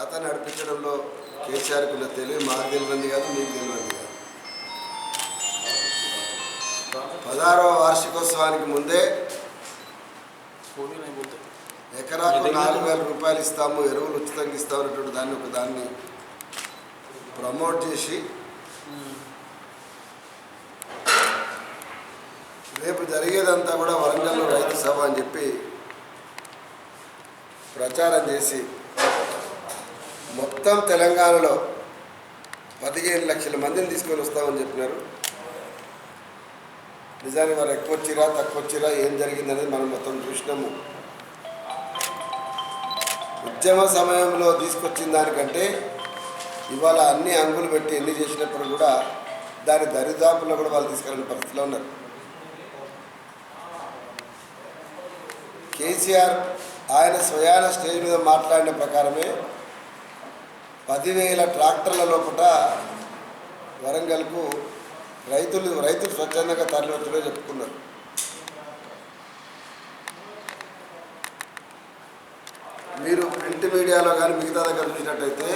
కథ నడిపించడంలో కేసీఆర్కి ఉన్న తెలివి మాకు తెలియంది కాదు మీకు తెలియంది కాదు. పదహారవ వార్షికోత్సవానికి ముందే ఎకరాకు నాలుగు వేల రూపాయలు ఇస్తాము ఎరువులు ఉచితంగా ఇస్తామనేటువంటి దాన్ని ఒక దాన్ని ప్రమోట్ చేసి రేపు జరిగేదంతా కూడా వరంగల్లో రైతు సభ అని చెప్పి ప్రచారం చేసి మొత్తం తెలంగాణలో పదిహేను లక్షల మందిని తీసుకొని వస్తామని చెప్పినారు. నిజానికి వారు ఎక్కువ వచ్చిరా తక్కువ వచ్చిరా ఏం జరిగిందనేది మనం మొత్తం చూసినాము. ఉద్యమ సమయంలో తీసుకొచ్చిన దానికంటే ఇవాళ అన్ని అంగులు పెట్టి ఎన్ని చేసినప్పుడు కూడా దాని దరిదాపుల్లో కూడా వాళ్ళు తీసుకెళ్ళిన పరిస్థితిలో ఉన్నారు. కేసీఆర్ ఆయన స్వయాన స్టేజ్ మీద మాట్లాడిన ప్రకారమే పదివేల ట్రాక్టర్ల లోపల వరంగల్కు రైతులు రైతులు స్వచ్ఛందంగా తరలివచ్చులో చెప్పుకున్నారు. మీరు ప్రింట్ మీడియాలో కానీ మిగతా దగ్గర చూసినట్టయితే